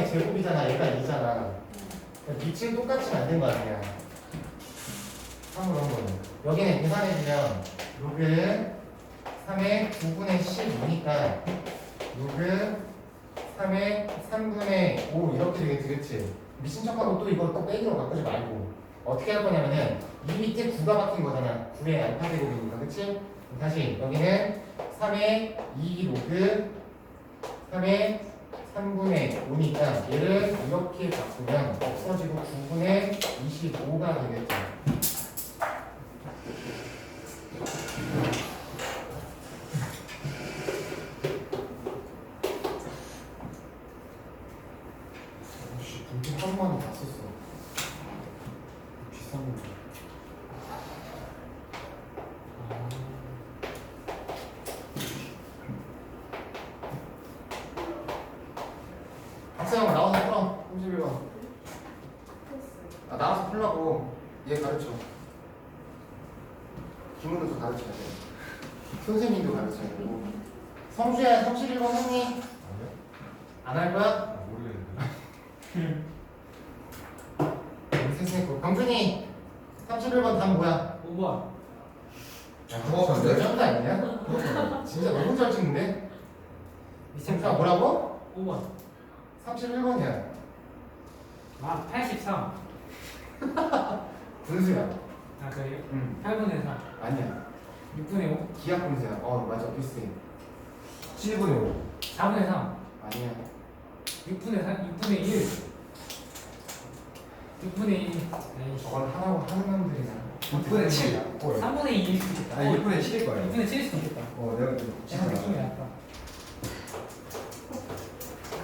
3의 제곱이잖아. 얘가 2잖아. 밑을 똑같이 만든 거 아니야. 3으로 한 거는. 여기는 계산해주면 로그 3의 9분의 15니까 로그 3의 3분의 5 이렇게 되겠지, 그치? 미친 척하고 또 이거 또 빼기로 바꾸지 말고 어떻게 할 거냐면은 이 밑에 9가 박힌 거잖아 9의 알파 제곱이니까 그치? 다시 여기는 3의 2 로그 3의 3분의 5니까 얘를 이렇게 바꾸면 없어지고 9분의 25가 되겠죠 씨, 분필 하루만에 다 썼어. 비싼 거. 학생 나와서 풀어. 31번. 아, 나와서 풀라고. 얘 가르쳐. 김은우도 가르쳐야 돼. 선생님도 가르쳐야 되고. 성주야, 31번 했니? 안 할 거야? 모르겠는데. 세상에 그 강준이 31번 답 뭐야? 5번. 야, 정확한데? 쩐거 아니냐? 진짜 너무 잘 찍는데? 생각 뭐라고? 5번. 31번이야. 아, 83. 분수야. 아, 그래요? 응. 8분의 3. 아니야. 6분의 5. 기하 분수야. 어, 맞아. 비슷해. 7분의 5. 4분의 3. 아니야. 6분의 3. 6분의 1. 6분의 1. 에이씨. 저건 하라고 하는 놈들이야. 6분의 7. 어, 3분의 2일 수도 있겠다. 아니 6분의 7일 거예요. 6분의 7일 수도 있겠다. 어, 내가 좀 내가 느낌이 진짜. 약간.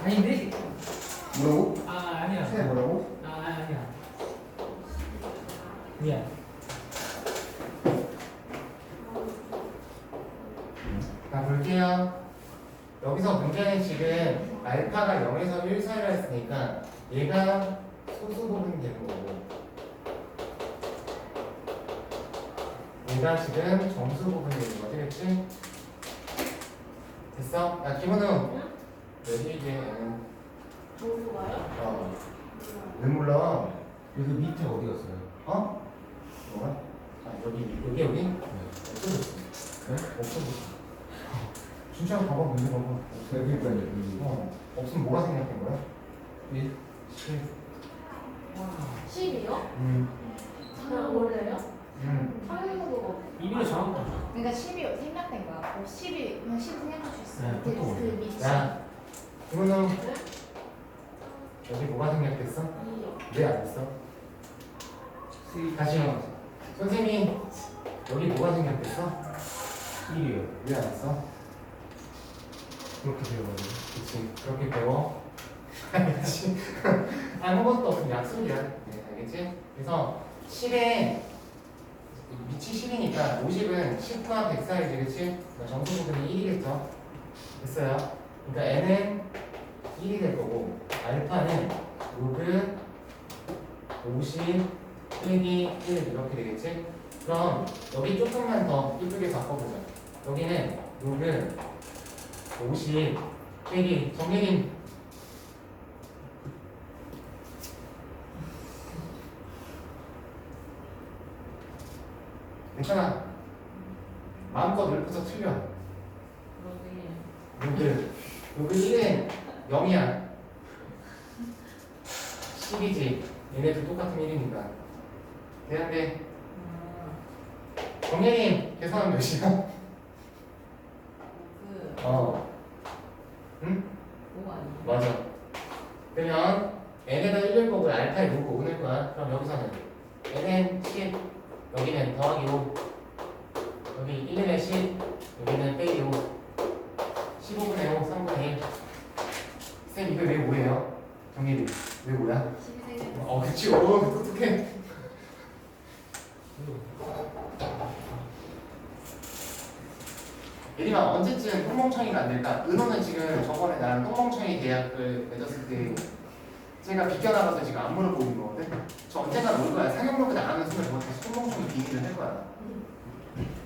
아닌데? 뭐라고? 아, 아니야. 새 뭐라고? 아, 아니야. 미안. 자, 볼게요. 여기서 문제는 지금 알파가 0에서 1 사이라 했으니까 얘가 소수 부분이 되는 거고 얘가 지금 정수 부분이 되는 거지, 그치? 됐어? 야, 김은우. 몇 일기에 얘는? 정수가요? 어. 왜 몰라? 여기 밑에 어디 갔어요? 어? 뭐가? 아, 여기, 여기, 여기? 없어졌어. 네? 없어졌어. 진짜 봐봐, 문제 봐봐. 그러니까 여기. 어, 없으면 뭐가 생략된 거야? 1. 10. 10이요? 음, 그냥 원래요? 음. 당연하고 이비로 정한 거. 그러니까 10이 생략된 거야. 뭐 10이 그냥 10 생략할 수 있어. 네, 그, 보통 그. 야, 그러면 네? 여기 뭐가 생략됐어? 2요 왜안 했어? 다시 선생님이 여기 뭐가 생략됐어? 1이요. 왜안 했어? 그렇게 되어가지고. 그치, 그렇게 배워. 알겠지? 아무것도 없으면 약속이야. 네, 알겠지? 그래서 10에 밑이 10이니까 50은 10과 100 사이지, 그치? 그러니까 정수 부분이 1이겠죠? 됐어요. 그러니까 n은 1이 될 거고, 알파는 로그 50 빼기 1 이렇게 되겠지? 그럼 여기 조금만 더 이쁘게 바꿔보자. 여기는 로그 50 빼기 정혜린 괜찮아. 마음껏 넓혀서 틀려. 로그 로그 1은 0이야. 10이지. 얘네들 똑같은 1이니까. 되는데 정혜린 계산은 몇이야? 어. 응? 맞아. 그러면 n에다 1을 거고 알파에 놓고 5낼 거야. 그럼 여기서는 n은 10, 여기는 더하기 5, 여기 1은 10, 여기는 빼기 5, 15분의 5, 3분의 1. 쌤 이거 왜 5예요? 정일이 왜 5야? 12 생략 어 그치 어 똑똑해. 예림아 언제쯤 똥멍청이가 안 될까? 은호는 지금 저번에 나랑 똥멍청이 계약을 맺었을 때 제가 비껴나가서 지금 안 물어보는 거거든? 저 언젠가 올 거야 상영록에 나가는 순간 다시 똥멍청이 빙의를 할 거야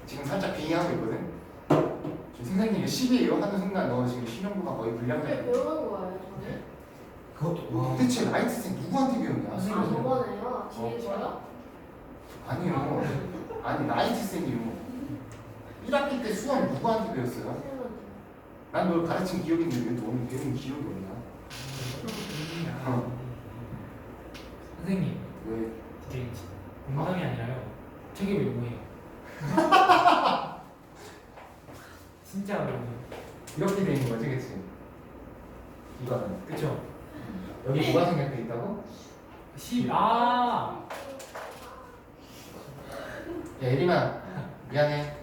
지금 살짝 빙의하고 있거든? 지금 선생님이 10이에요 하는 순간 너 지금 실용부가 거의 불량자야 배우는 거예요 저는? 그것도 와. 대체 라이트생 누구한테 배웠냐? 아 저번에요. 뒤에서요? 아니요. 아니 라이트생이요. 1학기 때 수학 누구한테 배웠어요? 난 널 가르친 기억이 있는데 왜 너는 배운 기억이 없냐? 어. 선생님 왜? 이게 농담이 아니라요 저게 왜 뭐예요? 진짜 어려워요 이렇게 돼 있는 거지, 그치? 이거는. 그쵸? 여기 뭐가 생략돼 있다고? 10, 아 야, 예림아. 미안해.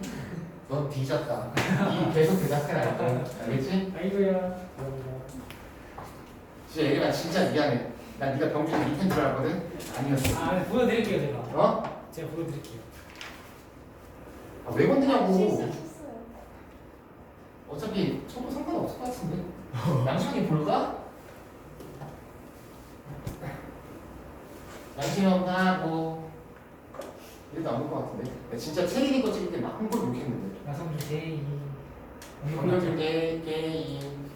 넌 뒤졌다. 이 계속 대답해라, 이거. 알겠지? 아이고야 진짜 예림아, 진짜 미안해. 나 네가 병준이 밑엔 줄 알았거든? 아니었어. 아 보여드릴게요 제가 어? 제가 보여드릴게요 아, 왜 건드냐고. 실수했어요. 어차피 저도 상관없을 것 같은데. 양심이 볼까? 양심이 없나고. 이래도 안볼것 같은데. 나 진짜 체리리 거 찍을 때막 한번 욕했는데. 나성주 제이 정렬 게 게임.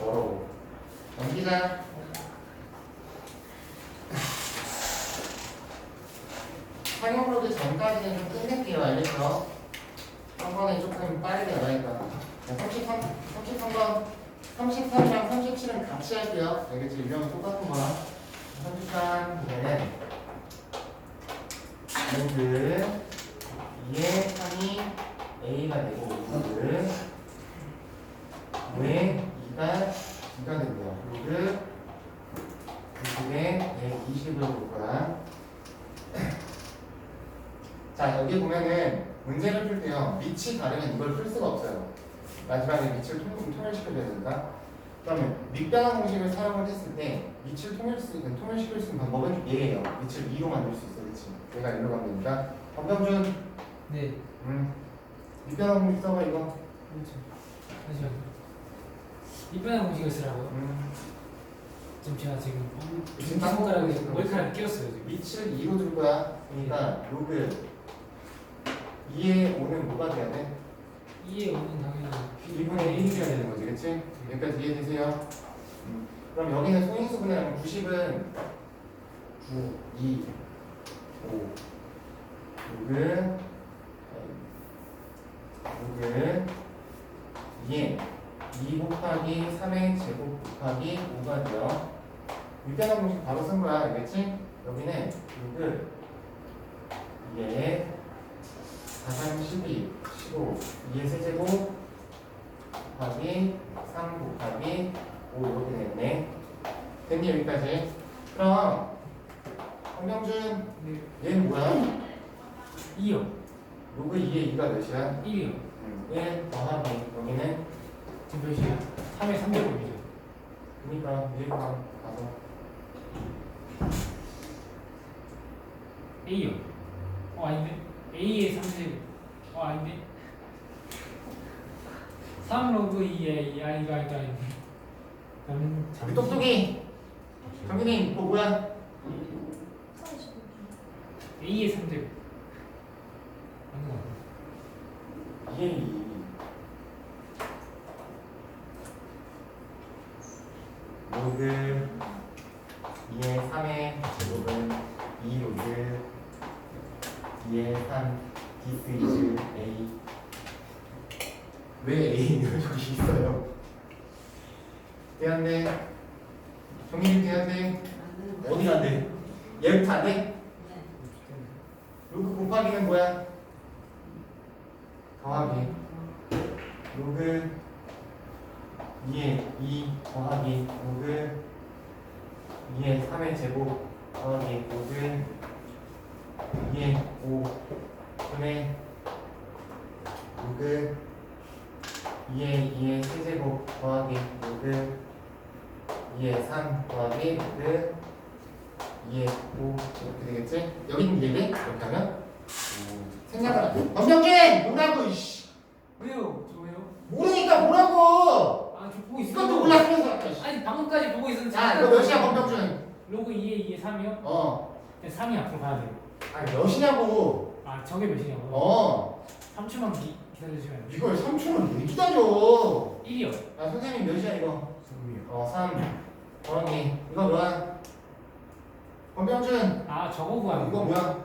어려워. 넘기자. 상용로드 전까지는 좀 끝낼게요, 알겠어? 한 번에 조금 빠르게 나가니까. 33, 33번, 33이랑 37은 같이 할게요. 알겠지? 유형은 똑같은 거야. 33, 이제는 로드 2의 3이 A가 되고 로드 왜 2가 2가 된대요. 로드 90에 120을 볼 거야. 자 여기 보면은 문제를 풀 때요 밑이 다르면 이걸 풀 수가 없어요 마지막에 밑을 통, 통일시켜줘야 된다 그러면 밑변환 공식을 사용을 했을 때 밑을 통일 수 있는 통일시킬 수 있는 방법은 얘예요. 밑을 2로 만들 수 있어 그치 얘가 1로 가면 되니까 박병준. 네. 음. 밑변환 공식 써봐 이거. 그렇죠. 잠시만요 이번에 공식을 쓰라고요? 음. 지금 제가 지금 지금 손가락에 딴거 머리카락을 끼웠어요 지금. 밑을 2로 줄 거야. 그러니까 로그 2에 5는 뭐가 돼야 돼? 2에 5는 당연히 2분의 1이어야 되는 거지, 그치? 여기까지 이해되세요? 음. 그럼 여기는 소인수 분해라면 90은 9, 2, 5, 6은 6은 2에 2 곱하기 3의 제곱 곱하기 5가 돼요. 육변화 공식 바로 쓴 거야, 알겠지? 여기는 6을 2에 4, 3, 12, 15, 2의 세제곱 곱하기 3 곱하기 5 이렇게 됐네. 됐니 여기까지? 그럼 황명준 네. 얘는 뭐야? 2요 로그 2의 2가 몇이야? 1이요 1 더하기 여기는 지금 몇 시야? 3에 300원이죠 그러니까 1가 가서 A요 어 아닌데? A에 30. 어 아닌데? 3 로그 2에 2 아이가 아니다 아닌데 음, 우리 똑똑이. 정근이 뭐 뭐야? A에 3제곱 맞는 거 같아 2의 2 로그 2의 3의 제곱은 2 로그 2의 3 디스 이즈 A 왜 A는 여기 있어요? 대한대 정민이 대한대 어디 간대? 얘부터 안 돼? 로그 곱하기는 뭐야? 더하기 로그 2의 2 더하기 로그 2의 3의 제곱 더하기 로그 2의 5 분의 로그 2의 2의 세제곱 더하기 로그 2의 3 더하기 로그 2의 5 이렇게 되겠지? 여기는 얘네? 이렇게 하면 생략을 안 범정진! 뭐라고 이씨 왜요? 저 왜요? 모르니까 뭐라고 보고 몰랐으면서 아까 씨. 아니 방금까지 보고 있었는데 자, 너 몇이야 범정준? 로그 2에 2에 3이요? 어. 3이 앞으로 가야 돼요. 아니 몇이냐고. 아 저게 몇이냐고요? 어. 3초만 기 기다려주시면 이걸 3초를 왜 기다려? 1이요. 야 선생님 몇이야 이거? 3이요. 어 3. 더하기 이거 뭐야? 권병준. 아 저거 구하는 이거 거 뭐야?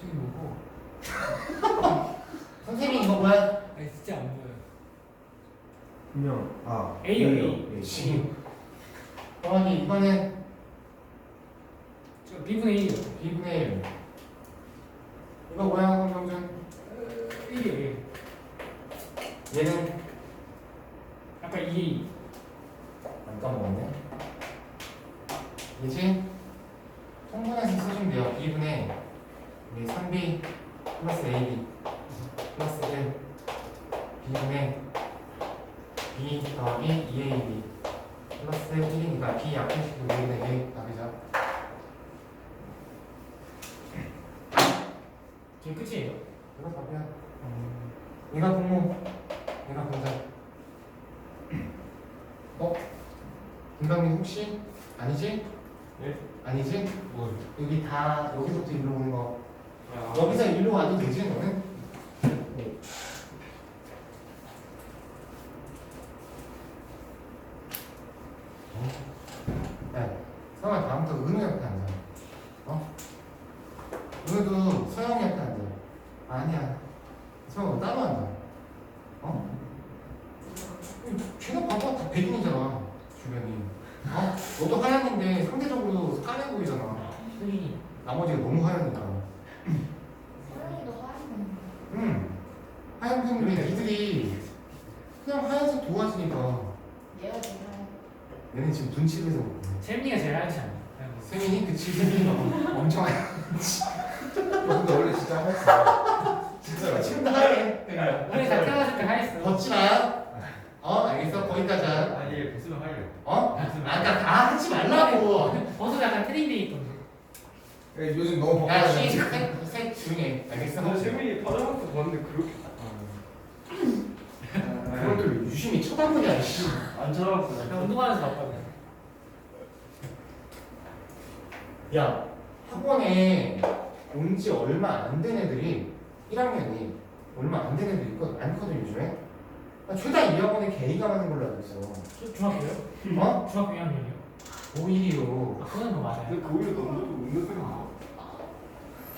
저기 뭐고? 선생님 이거 뭐야? 아니 진짜 안 보여요 분명 아 A요. A. 지 더하기 이거는 저 B분의 1이요. B분의 1 이거 뭐야 권병준? 1이요 1 얘는 아까 2 안 까먹었네 이제 통분해서 쓰시면 돼요 B분의 우리 3B 플러스 AB 플러스 1 B분의 B 더하기 2AB 플러스 1이니까 B 약분식도 A분의 A 답이죠 지금 끝 이거 답이야 얘가 분모 얘가 분자 어? 김강민 혹시? 아니지? 예? 아니지? 뭐? 여기 다 여기서부터 일로 오는 거 아, 여기서 일로 와도 되지 너는? 네. 야 성아 다음부터 은우 옆에 앉아 어? 은우도 서영이 옆에 앉아 아니야 서영아 너 따로 앉아 어? 쟤네 봐봐 다 백인이잖아 주변이 어? 너도 하얀인데 상대적으로 까매 보이잖아 흑인이 나머지가 너무 하얘니까 서영이도 하얀 응 하얀 편인데 니들이 그냥 하얀색 좋아하시니까 얘가 제일 하얀 얘는 지금 눈치를 해서 그래. 샘니가 제일 하얗지 않아요? 세민이 그치 세민이 엄청 하얘 근데 원래 진짜 하였어. 진짜 지금도 하얘 원래 다 태어났을 때 하였어 걷지 마. 어 알겠어 거기까지 하. 아니 얘 무슨 하려? 어? 아까 다 하지 말라고. 버섯 약간 트렌드에 있던데 예, 요즘 너무 야, 바빠요. 씨, 색, 색 조용해. 알겠어? 나 세민이 파자마도 봤는데 그렇게 또 유심히 쳐다보냐, 씨. 안 쳐다봤어. 그냥 운동하면서 봤거든 야, 학원에 온 지 얼마 안 된 애들이 1학년이 얼마 안 된 애들이 있거든, 많거든 요즘에. 나 최다 2학년에 개이가 많은 걸로 알고 있어. 저 중학교요? 어? 중학교 2학년이요? 오히려 아 그건 뭐 맞아요 근데 거기서 넘어도 웃는 소리가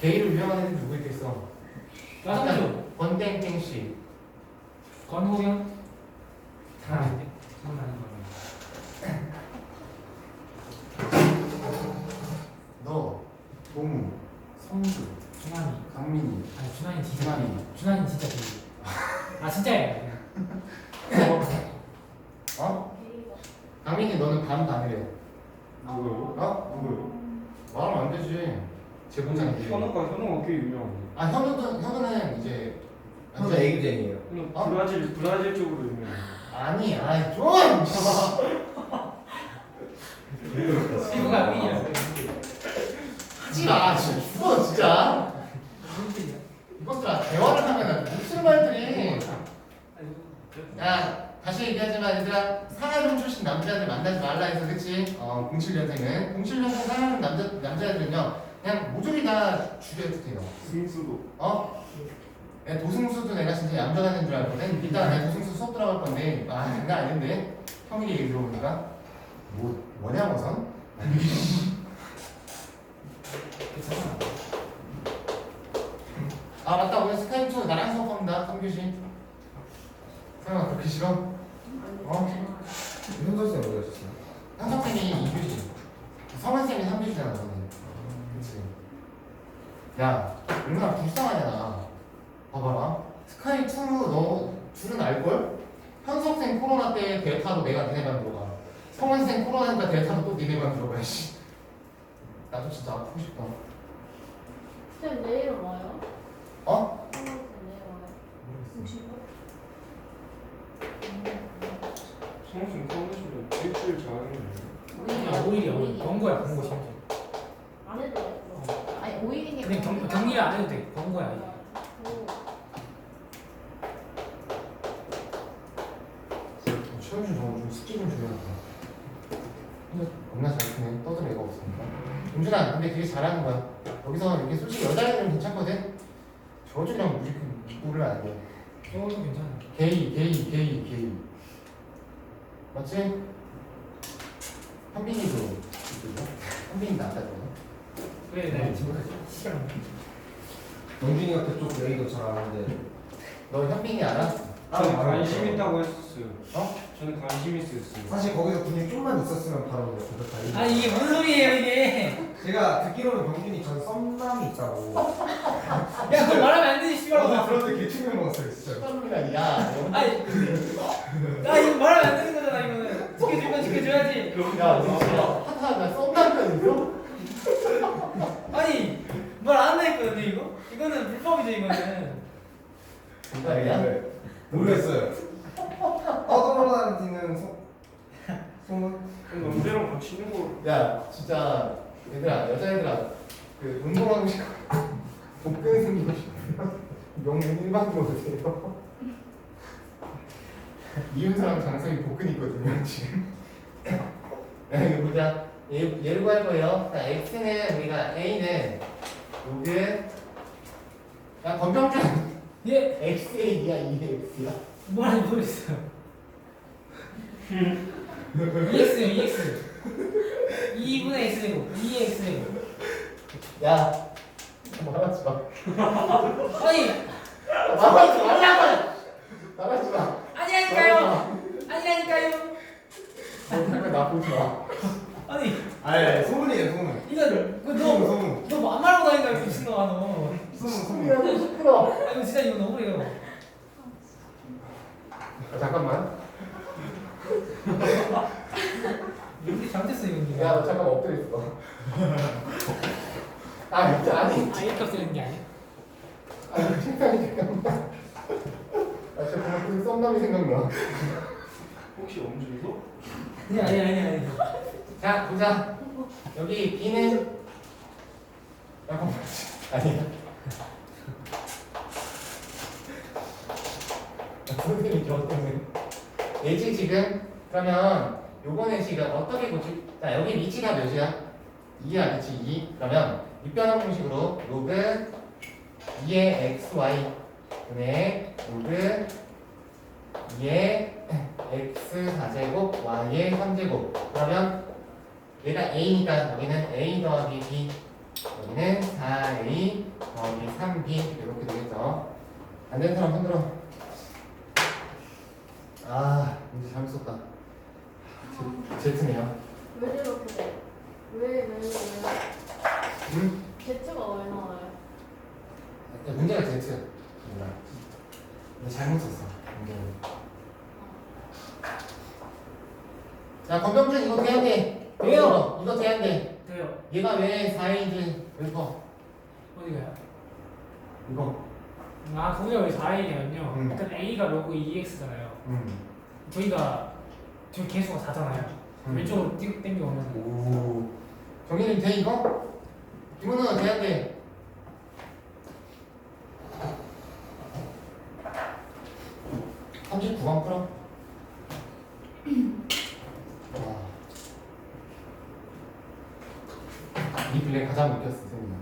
개이를 위험한 애들 누구 있겠어? 여성주 권땡땡 씨. 권호경 잘 아는데 저는 아는 거예요 너, 동우, 성주, 준환이 강민이, 아니 준환이 진짜 준환이. 준환이 진짜 되게 아 진짜예요 어? 데리고 강민이 너는 반 반이래. 누구요? 어? 누구요? 말하면 안 되지. 제 본장이지. 현우가 현우가 꽤 유명한데. 아 현우도 현우는 이제 현우 애기쟁이에요. 현우 어? 브라질 브라질 쪽으로 유명해. 아니 아이 좀 피부가 흑인이라서 하지 마 진짜 죽어 진짜. 이것들아 대화를 하면 무슨 말들이. 야 다시 얘기하지만 얘들아 상하름 출신 남자들 만나지 말라 해서 그치? 어 07년생은. 07년생 상하름 남자 남자애들은요 그냥 모조리 다 죽여도 돼요. 승수도. 어? 내 도승수도 내가 진짜 얌전한 줄 알거든. 이따 내 도승수 수업 들어갈 건데, 아, 장난 아닌데? 형이 얘기 들어보니까, 뭐, 뭐냐고, 선? 괜찮아 아, 맞다. 오늘 스카이프 나랑 수업합니다. 3교시. 설마 그렇게 싫어? 어? 현서 쌤 어디 가셨어요? 현석쌤이 2교시. 성은쌤이 3교시잖아, 너는. 그치. 야, 얼마나 불쌍하냐, 나. 봐봐라. 스카이2 너 둘은 알걸? 현석쌤 코로나 때 델타로 내가 니네 반 들어가. 성은쌤 코로나니까 델타로 또 니네 반 들어가, 씨. 나도 진짜 아프고 싶다. 쌤 내일 와요? 어? 쌤 내일 와요? 성수 성수도 일주일 잘하는 야 오히려 경고야 경고 심지어 안 해도 돼요? 아니 오일이니까 근데 경, 격리를 안 해도 돼 경고야 이게 시험 중 저거 좀 숙제 좀 줘야겠다. 근데 겁나 잘 크네. 떠들 애가 없으니까. 용준아, 근데 되게 잘하는 거야. 여기서 이렇게 솔직히 여자애들은 괜찮거든? 저주령 물을 안 돼. 저것도 괜찮아. 게이, 게이, 게이, 게이. 맞지? 현빈이도 있거든? 현빈이 낫다잖아. 왜 네. 싫어. 영준이가 그쪽 레이도 잘 아는데 너 현빈이 알아? 바로 관심 알죠. 있다고 했었어요. 어? 저는 관심 있었어요. 사실 거기서 분이 좀만 있었으면 바로 고백하기 아 이게 뭔 소리예요 이게? 제가 듣기로는 병준이 전 썸남이 있다고 야 그걸 말하면 안 되지 씨발. 아, 들었는데 개 충격 먹었어요 진짜 현빈이가 야, 아니 나 이거 말하면 안 되는 거잖아 이거는. 지켜줄 건 지켜줘야지. 야, 너 진짜 하다가 썸남편이죠? 아니 말 안 했거든요 이거? 이거는 불법이죠 이거는. 진짜야? 네. 모르겠어요 떠돌아다니는 소, 소문? 남자랑 같이 있는 거 야, 진짜 얘들아, 여자애들아, 그 운동하고 싶고 복근 생기고 싶으면 명문 일반으로 오세요. 이윤서랑 장성이 복근 있거든요, 지금. 야, 이거 보자. 얘, 얘를 구할 거예요. 자, x는 우리가 a는 요게 야, 검정준 예 xa야, 2x야. 뭐라는지 모르겠어요. EX요 EX. 2분의 X제곱 2X제곱. 야, 말하지 마. 아니 말하지 말라고! 말하지 마. 아니라니까요. 아니라니까요. 잠깐 나 보지 마. 아니 아니 소문이에요 소문 이거를 소문 너너안 소문 말하고 다닌다 미친놈아 너. 소문 소문 시끄러. 아 이거 진짜 이거 너무해요. 아, 잠깐만. 우리 잘못했어 이거. 야, 너 잠깐 엎드려 있어. 아, 진짜 아니. 아 이렇게 쓰는 게 아니야? 아, 책상이 잠깐만. 아, 진짜 그냥 무슨 썸남이 생각나. 혹시 엄준이도? 아니 아니 아니 아니. 자, 보자. 여기 B는 잠깐만. 아니야. 아, 선생님이 저 때문에. 얘지 지금? 그러면 요거는 지금 어떻게 고칠? 자, 여기 위치가 몇이야? 2야, 그치? 2. 그러면 밑변환 공식으로 로그 2의 xy 분의 로그 2의 x 4제곱 y의 3제곱 그러면 얘가 a니까 여기는 a 더하기 b 여기는 4a 더하기 3b 이렇게 되겠죠 안 되는 사람 손들어 아 이제 잘못 썼다 제- 제트네요 왜 이렇게 돼? 왜, 왜, 왜? 음? 제트가 왜 나와요? 야, 문제가 제트 몰라 근데 잘못 썼어 문제는 자 권병준 이거 돼야 돼 왜요? 이거 돼야 돼 돼요. 얘가 왜 4A인지 읽어 어디 가요? 이거 아 거기가 왜 4A냐면요. 음. 약간 A가 로그 2X잖아요. 음. 저희가 저희 개수가 4잖아요. 음. 왼쪽으로 띄 땡겨오면 오 정현이 돼 이거? 김은호 돼야 돼 39번 풀어 와. 이 블랙 가장 웃겼어 세민아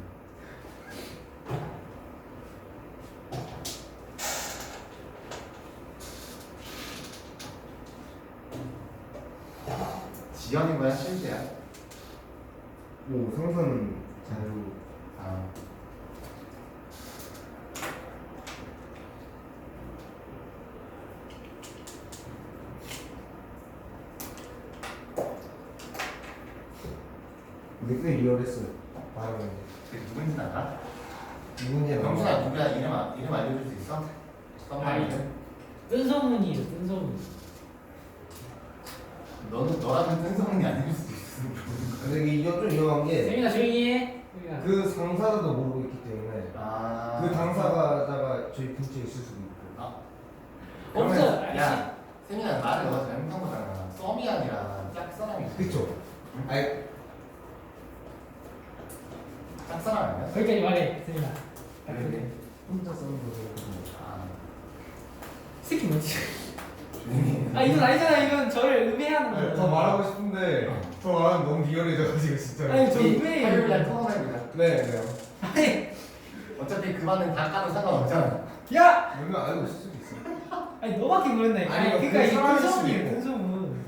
지연인 거야 실제야? 오 상선 자유 아. 근데 꽤 리얼했어요 말하면 그 누군지 알아? 누군지 병준아 누구야 이름 아- 이름 알려줄 수 있어? 썸남 아니. 이름? 뜬소문이에요. 뜬소문. 너는 너라면 뜬성이 아닐 수도 있어. 근데 이게 좀 위험한 게 그 세민아 조용히 해. 세민아. 상사도 모르고 있기 때문에 아. 그 당사자가 저희 근처에 있을 수도 있고 아. 없어. 그러면 알지? 야 세민아 말을 너가 잘못한 거잖아. 썸이 아니라 짝사랑이야. 그쵸? 아니 짝사랑 아니야? 거기까지 말해. 세민아. 그래. 혼자 싸는 거죠 아. 새끼 뭐지? 조용히 해. 아 이건 아니잖아. 이건 저를 음해하는 거예요. 더 말하고 싶은데 더 말하면 너무 리얼해져가지고 진짜 아니 저 우리. 화요일 날 토론해보자. 네, 네. 아니 어차피 그그 반은 다 까도 상관없잖아. 야! 물론 알고 있어. 아니 너밖에 모른다니까. 아니, 그러니까 그 이게 사람일 수도 근소문이에요 있고. 근소문.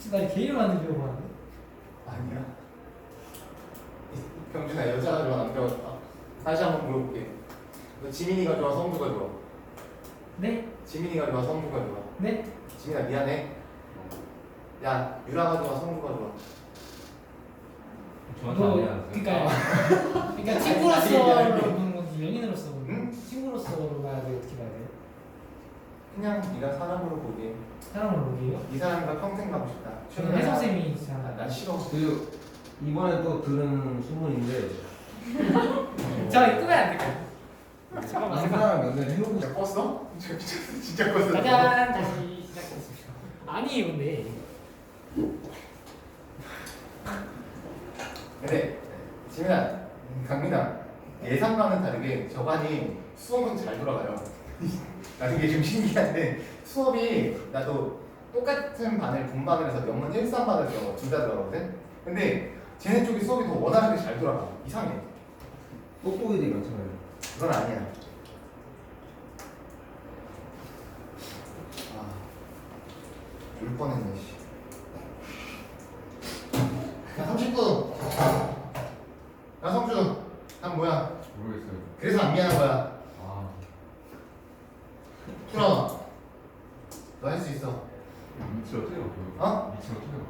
진짜 나 개인 만들려고 하는데. 아니야. 경준아 여자가 좋아 남자가 좋아? 다시 한번 물어볼게. 너 지민이가 좋아 성주가 좋아? 네? 지민이가 좋아 성주가 좋아? 네? 지민아 미안해. 야 유라가 좋아 성주가 좋아? 저한테 안 해야 그러니까 그러니까 아니, 친구로서 아니, 아니. 보는 건지 연인으로서 보는 응? 친구로서 봐야 돼 어떻게 봐야 돼? 그냥 네가 사람으로 보기에 사람을 보기요? 이 사람과 평생 가고 싶다. 저는 혜성 쌤이 아, 있잖아. 난 싫어. 그리고 이번에 또 들은 소문인데 자 이거 끄면 안 될까요? 이 잠깐만 잠깐만. 사람 연애를 해보고 진짜 껐어? 진짜 미쳤어. 진짜 껐어. 짜잔 다시 시작했습니다. 아니 근데 근데 지민아, 음, 강민아 예상과는 다르게 저반이 수업은 잘 돌아가요. 나는 이게 좀 신기한데 수업이 나도 똑같은 반을 분반을 해서 명문 1, 3반을 들어 둘다 들어가거든. 근데 쟤네 쪽이 수업이 더 원활하게 잘 돌아가. 이상해. 뽁뽁이들이 많잖아요. 그건 아니야. 아, 울 뻔했네, 씨. 야, 39. 야, 성준. 난 뭐야? 모르겠어요. 그래서 안 미안한 거야. 아, 풀어. 너할 수 있어. 밑을 어떻게 바꿔요? 어? 밑을 어떻게 바꿔요?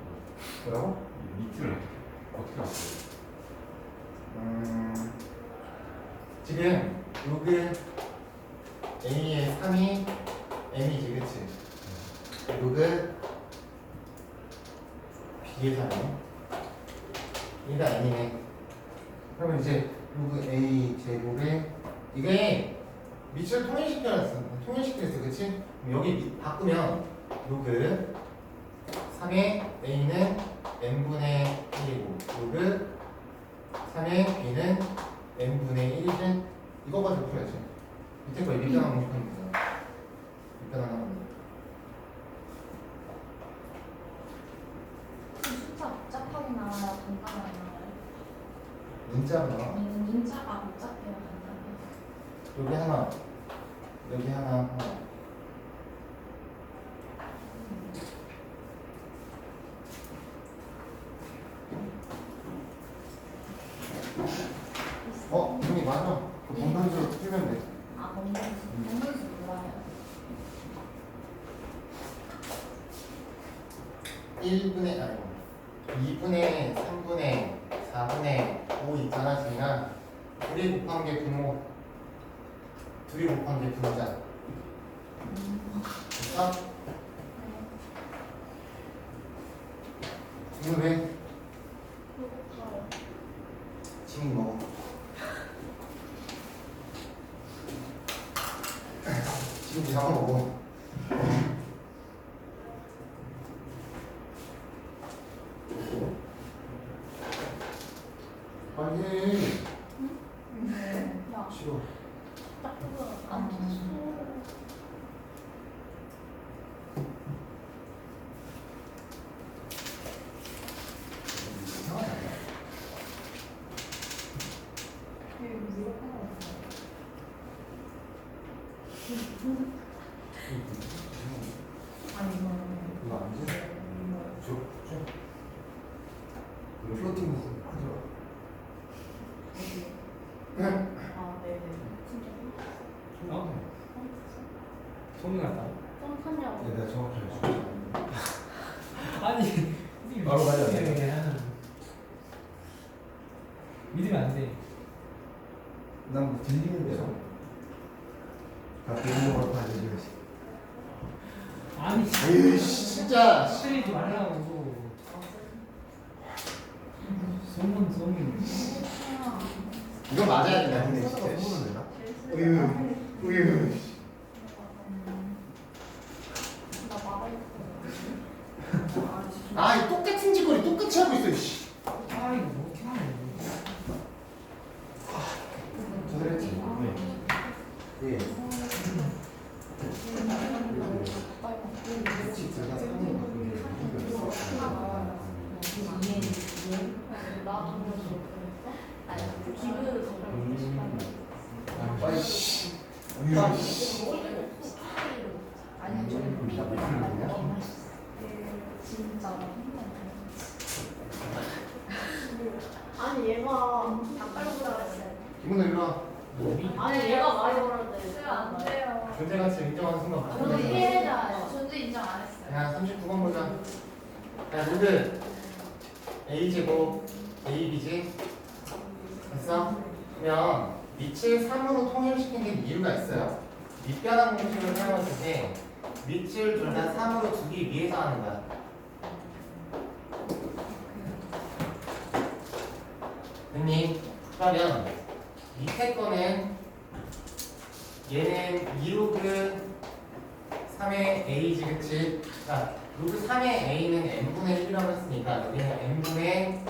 뭐라고? 밑을 어떻게 바꿔요? 음, 지금 로그 A의 3이 M이지, 그치? 로그 B의 3이 얘가 N이네. 그러면 이제 로그 A 제곱에 이게 밑을 통일시켜놨어. 통일시켰어, 그치? 여기 밑 바꾸면 로그 3의 A는 n분의 1이고 로그 3의 b는 n분의 1이지 이거 가지고 풀어야지 밑에 거에 밑변 하고 싶으면 되잖아 밑변 하나 하면 숫자 복잡하게 나와요? 간단하게 나와요? 문자가 나와 문자가 복잡해요? 간단해요? 여기 하나 여기 하나. 하나 어? 형이 맞아. 그 분분수로 풀면 돼. 아, 공부, 공부수 몰라요. 1분의 아니고 2분의 3분의 4분의 5 있잖아 지민아 둘이 곱한 게 분모 둘이 곱한 게 분모자 됐어? 이거 왜? 지민 먹어 지금 이상한 거 먹어 빨리 해 야, 싫어 딱 그거 안 줬어. 이상하지 않아? 아니, 이거는. 이거 안 돼? 줘? 줘? 플로팅 부분 하지 마 아, 네네. 진짜. 어? 소문 났다. 좀 탔냐고. 네, 내가 정확히 알려줄게. 아니 바로 가야 돼. 돼. 믿으면 안 돼. 난뭐 들리는데요. 다 들리는 걸다 알려줘야지. 아니 에이씨 진짜 쓰리지 말라고. 소문 소문. 이거 맞아야 된다 근데 진짜 으유 나 말할 아이 똑같은 짓거리 똑같이 하고 있어 씨 아 이거 뭐 어떻게 하냐. 저들 했지 예 같이 들어가서 하는 거 나 보면서 그랬어? 아니 기분을 정말 빨리 씨. 아니 저는 진짜 아니 얘가 닭갈보다 그랬어요. 기분도 일로 와. 아니 얘가 말이 걸었는데. 안 돼요. 존재가치 인정하는 순간 바꾸는 거야. 피해자예요. 존재 인정 안 했어요. 야, 39번 보자. 야, 로드. A제곱, AB지? 됐어? 그러면 밑을 3으로 통일시킨 게 이유가 있어요. 밑변환 공식을 사용했을 때 밑을 둘 다 3으로 두기 위해서 하는 거야. 됐니? 그러면 밑에 거는 얘는 2로그 3의 a지 그치? 자, 로그 3의 a는 n분의 1이라고 했으니까 여기는 n분의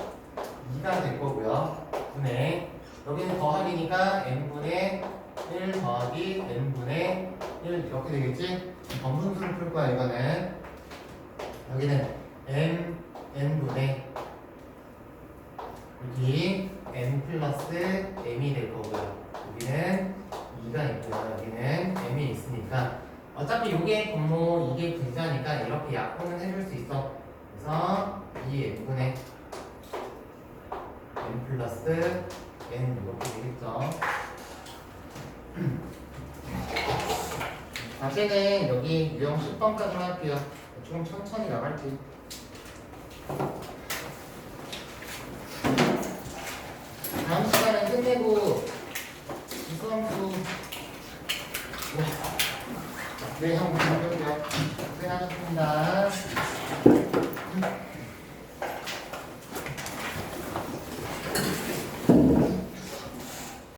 2가 될 거고요. 분의 여기는 더하기니까 n분의 1 더하기 n분의 1 이렇게 되겠지? 범분수를 풀 거야 이거는 여기는 n n분의 여기 n 플러스 m이 될 거고요. 여기는 2가 있고요. 여기는 m이 있으니까 어차피 이게 분모 이게 분자니까 이렇게 약분은 해줄 수 있어. 그래서 2n분의 n 플러스 n 이렇게 되겠죠. 다시는 여기 유형 10번까지 할게요. 좀 천천히 나갈게요. 다음 시간은 끝내고 이수험수 네, 형, 고생하셨습니다.